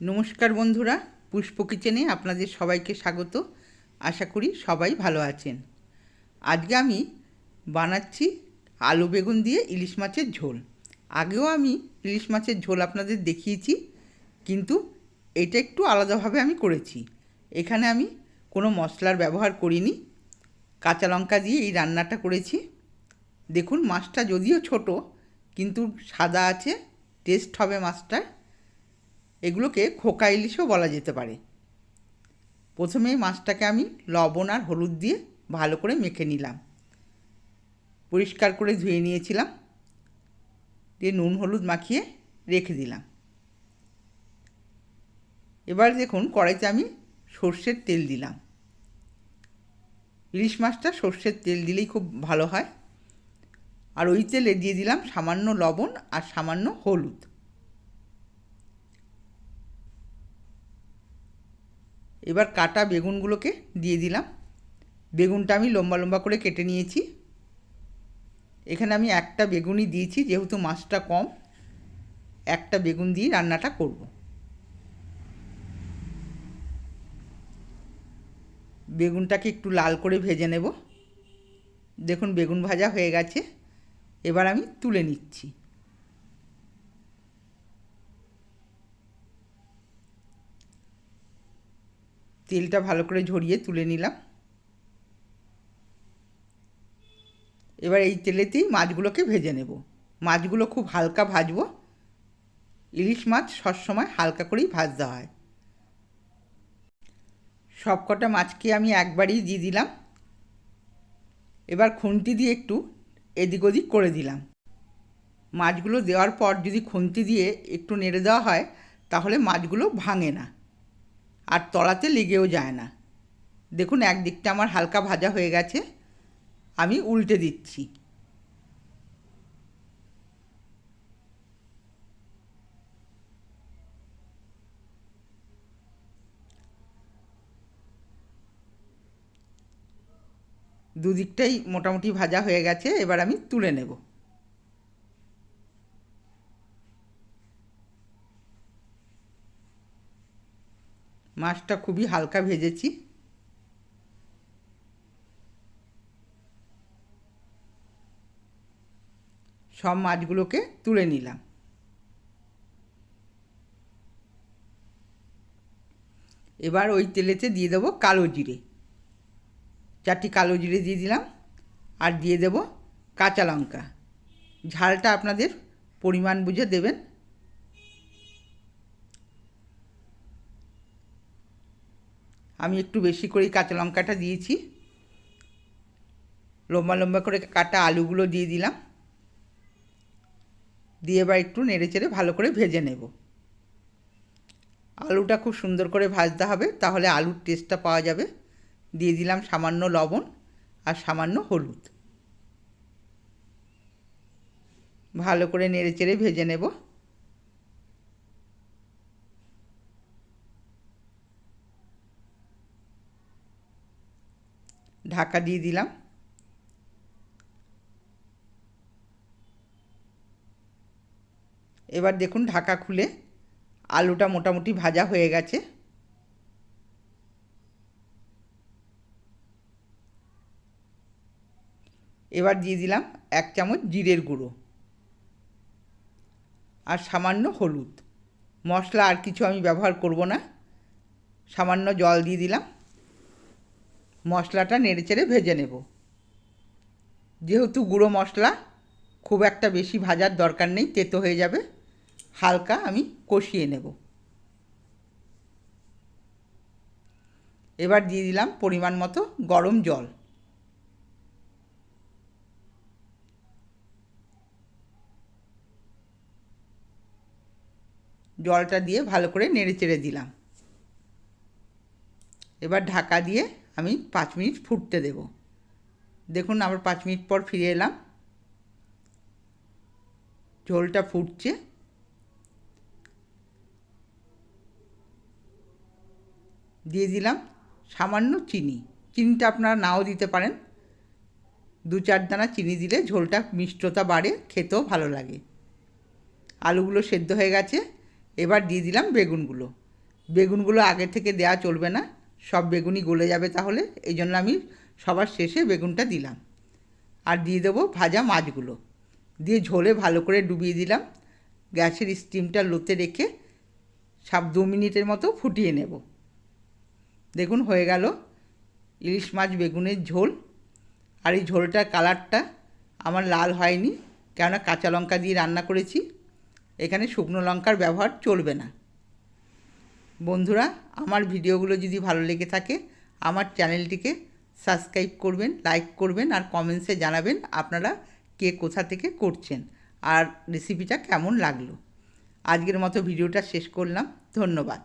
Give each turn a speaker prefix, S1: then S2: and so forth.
S1: নমস্কার বন্ধুরা, পুষ্প কিচেনে আপনাদের সবাইকে স্বাগত। আশা করি সবাই ভালো আছেন। আজকে আমি বানাচ্ছি আলু বেগুন দিয়ে ইলিশ মাছের ঝোল। আগেও আমি ইলিশ মাছের ঝোল আপনাদের দেখিয়েছি, কিন্তু এটা একটু আলাদাভাবে আমি করেছি। এখানে আমি কোনো মশলার ব্যবহার করিনি। কাঁচা লঙ্কা দিয়ে এই রান্নাটা করেছি। দেখুন, মাছটা যদিও ছোট, কিন্তু সাদা আছে, টেস্ট হবে মাছটার। এগুলোকে খোকা ইলিশও বলা যেতে পারে। প্রথমে মাছটাকে আমি লবণ আর হলুদ দিয়ে ভালো করে মেখে নিলাম। পরিষ্কার করে ধুয়ে নিয়েছিলাম। দিয়ে নুন হলুদ মাখিয়ে রেখে দিলাম। এবার দেখুন কড়াইতে আমি সর্ষের তেল দিলাম। ইলিশ মাছটা সর্ষের তেল দিলেই খুব ভালো হয়। আর ওই তেলে দিয়ে দিলাম সামান্য লবণ আর সামান্য হলুদ। এবার কাটা বেগুনগুলোকে দিয়ে দিলাম। বেগুনটা আমি লম্বা লম্বা করে কেটে নিয়েছি। এখানে আমি একটা বেগুনই দিয়েছি, যেহেতু মাছটা কম, একটা বেগুন দিয়ে রান্নাটা করব। বেগুনটাকে একটু লাল করে ভেজে নেব। দেখুন, বেগুন ভাজা হয়ে গেছে। এবার আমি তুলে নিচ্ছি। তেলটা ভালো করে ঝরিয়ে তুলে নিলাম। এবার এই তেলেতেই মাছগুলোকে ভেজে নেব। মাছগুলো খুব হালকা ভাজবো। ইলিশ মাছ সবসময় হালকা করেই ভাজতে হয়। সব কটা মাছকে আমি একবারই দিয়ে দিলাম। এবার খুন্তি দিয়ে একটু এদিক ওদিক করে দিলাম। মাছগুলো দেওয়ার পর যদি খুন্তি দিয়ে একটু নেড়ে দেওয়া হয়, তাহলে মাছগুলো ভাঙে না। আর তলাতে লেগেও যায় না। দেখুন, একদিকটা আমার হালকা ভাজা হয়ে গেছে। আমি উল্টে দিচ্ছি। দুদিকটাই মোটামুটি ভাজা হয়ে গেছে। এবার আমি তুলে নেব। মাছটা খুবই হালকা ভেজেছি। সব মাছগুলোকে তুলে নিলাম। এবার ওই তেলেতে দিয়ে দেবো কালো জিরে। চারটি কালো জিরে দিয়ে দিলাম আর দিয়ে দেব কাঁচা লঙ্কা। ঝালটা আপনাদের পরিমাণ বুঝে দেবেন। আমি একটু বেশি করেই কাঁচা লঙ্কাটা দিয়েছি। লম্বা লম্বা করে কাটা আলুগুলো দিয়ে দিলাম। দিয়ে এবার একটু নেড়ে চেড়ে ভালো করে ভেজে নেব। আলুটা খুব সুন্দর করে ভাজতে হবে, তাহলে আলুর টেস্টটা পাওয়া যাবে। দিয়ে দিলাম সামান্য লবণ আর সামান্য হলুদ। ভালো করে নেড়ে চেড়ে ভেজে নেব। ঢাকা দিয়ে দিলাম। এবার দেখুন ঢাকা খুলে আলুটা মোটামুটি ভাজা হয়ে গেছে। এবার দিয়ে দিলাম এক চামচ জিরের গুঁড়ো আর সামান্য হলুদ। মশলা আর কিছু আমি ব্যবহার করব না। সামান্য জল দিয়ে দিলাম। মশলাটা নেড়েচেড়ে ভেজে নেব। যেহেতু গুঁড়ো মশলা খুব একটা বেশি ভাজার দরকার নেই, তেতো হয়ে যাবে, হালকা আমি কষিয়ে নেব। এবার দিয়ে দিলাম পরিমাণ মতো গরম জল। জলটা দিয়ে ভালো করে নেড়ে চেড়ে দিলাম। এবার ঢাকা দিয়ে আমি পাঁচ মিনিট ফুটতে দেব। দেখুন, আবার পাঁচ মিনিট পর ফিরে এলাম। ঝোলটা ফুটছে। দিয়ে দিলাম সামান্য চিনি। চিনিটা আপনারা নাও দিতে পারেন। দু চার দানা চিনি দিলে ঝোলটা মিষ্টতা বাড়ে, খেতেও ভালো লাগে। আলুগুলো সেদ্ধ হয়ে গেছে। এবার দিয়ে দিলাম বেগুনগুলো। বেগুনগুলো আগে থেকে দেওয়া চলবে না। সব বেগুনই গলে যাবে তাহলে, এই জন্য আমি সবার শেষে বেগুনটা দিলাম। আর দিয়ে দেবো ভাজা মাছগুলো। দিয়ে ঝোলে ভালো করে ডুবিয়ে দিলাম। গ্যাসের স্টিমটা লোতে রেখে সাব দু মিনিটের মতো ফুটিয়ে নেব। দেখুন, হয়ে গেল ইলিশ মাছ বেগুনের ঝোল। আর এই ঝোলটার কালারটা আমার লাল হয়নি, কেননা কাঁচা লঙ্কা দিয়ে রান্না করেছি। এখানে শুকনো লঙ্কার ব্যবহার চলবে না। বন্ধুরা, আমার ভিডিওগুলো যদি ভালো লেগে থাকে, আমার চ্যানেলটিকে সাবস্ক্রাইব করবেন, লাইক করবেন আর কমেন্টসে জানাবেন আপনারা কে কোথা থেকে করছেন আর রেসিপিটা কেমন লাগল। আজকের মতো ভিডিওটা শেষ করলাম। ধন্যবাদ।